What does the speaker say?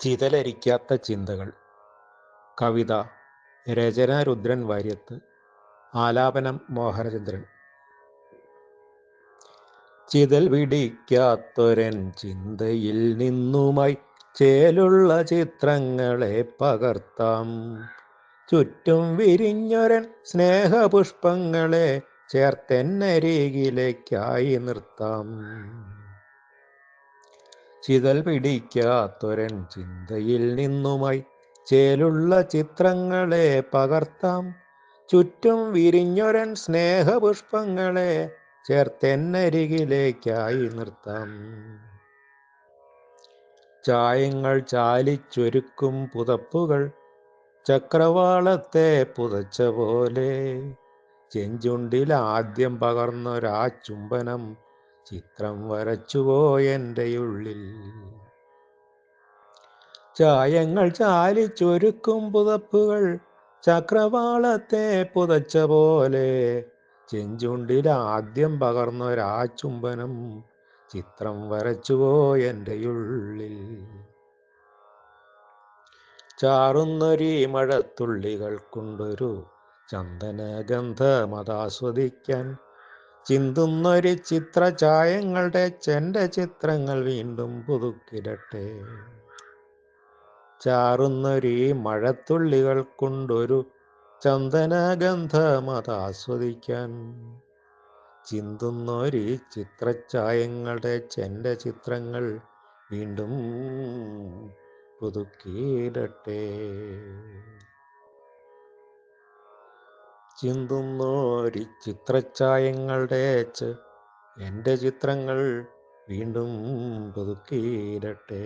ചിതലരിക്കാത്ത ചിന്തകൾ. കവിത രചന രുദ്രൻ വാര്യത്ത് ആലാപനം മോഹനചന്ദ്രൻ. ചിതൽ പിടിക്കാത്തൊരൻ ചിന്തയിൽ നിന്നുമായി ചേലുള്ള ചിത്രങ്ങളെ പകർത്താം. ചുറ്റും വിരിഞ്ഞൊരൻ സ്നേഹപുഷ്പങ്ങളെ ചേർത്തെന്നരികിലേക്കായി നിർത്താം. ചിതൽ പിടിക്കാത്തൊരൻ ചിന്തയിൽ നിന്നുമായി ചേലുള്ള ചിത്രങ്ങളെ പകർത്താം. ചുറ്റും വിരിഞ്ഞൊരൻ സ്നേഹപുഷ്പങ്ങളെ ചേർത്തെന്നരികിലേക്കായി നിർത്താം. ചായങ്ങൾ ചാലിച്ചൊരുക്കും പുതപ്പുകൾ ചക്രവാളത്തെ പുതച്ച പോലെ. ചെഞ്ചുണ്ടിൽ ആദ്യം പകർന്നൊരാ ചുംബനം ചിത്രം വരച്ചുവോ എന്റെ ഉള്ളിൽ. ചായങ്ങൾ ചാലിച്ചൊരുക്കും പുതപ്പുകൾ ചക്രവാളത്തെ പുതച്ച പോലെ ചെഞ്ചുണ്ടിൽ ആദ്യം പകർന്നൊരാചുംബനം ചിത്രം വരച്ചുവോ എന്റെ ഉള്ളിൽ. ചാറുന്നൊരീ മഴത്തുള്ളികൾ കൊണ്ടൊരു ചന്ദനഗന്ധമതാസ്വദിക്കാൻ ചിന്തുന്നൊരു ചിത്ര ചായങ്ങളുടെ ചെന്റെ ചിത്രങ്ങൾ വീണ്ടും പുതുക്കിടട്ടെ. ചാറുന്നൊരു മഴത്തുള്ളികൾ കൊണ്ടൊരു ചന്ദനഗന്ധമതാസ്വദിക്കാൻ ചിന്തുന്നൊരു ചിത്രച്ചായങ്ങളുടെ ചെന്റെ ചിത്രങ്ങൾ വീണ്ടും പുതുക്കിയിടട്ടെ ചിന്തുന്നോരി ചിത്രച്ചായങ്ങളുടെ എന്റെ ചിത്രങ്ങൾ വീണ്ടും പുതുക്കിയിടട്ടെ.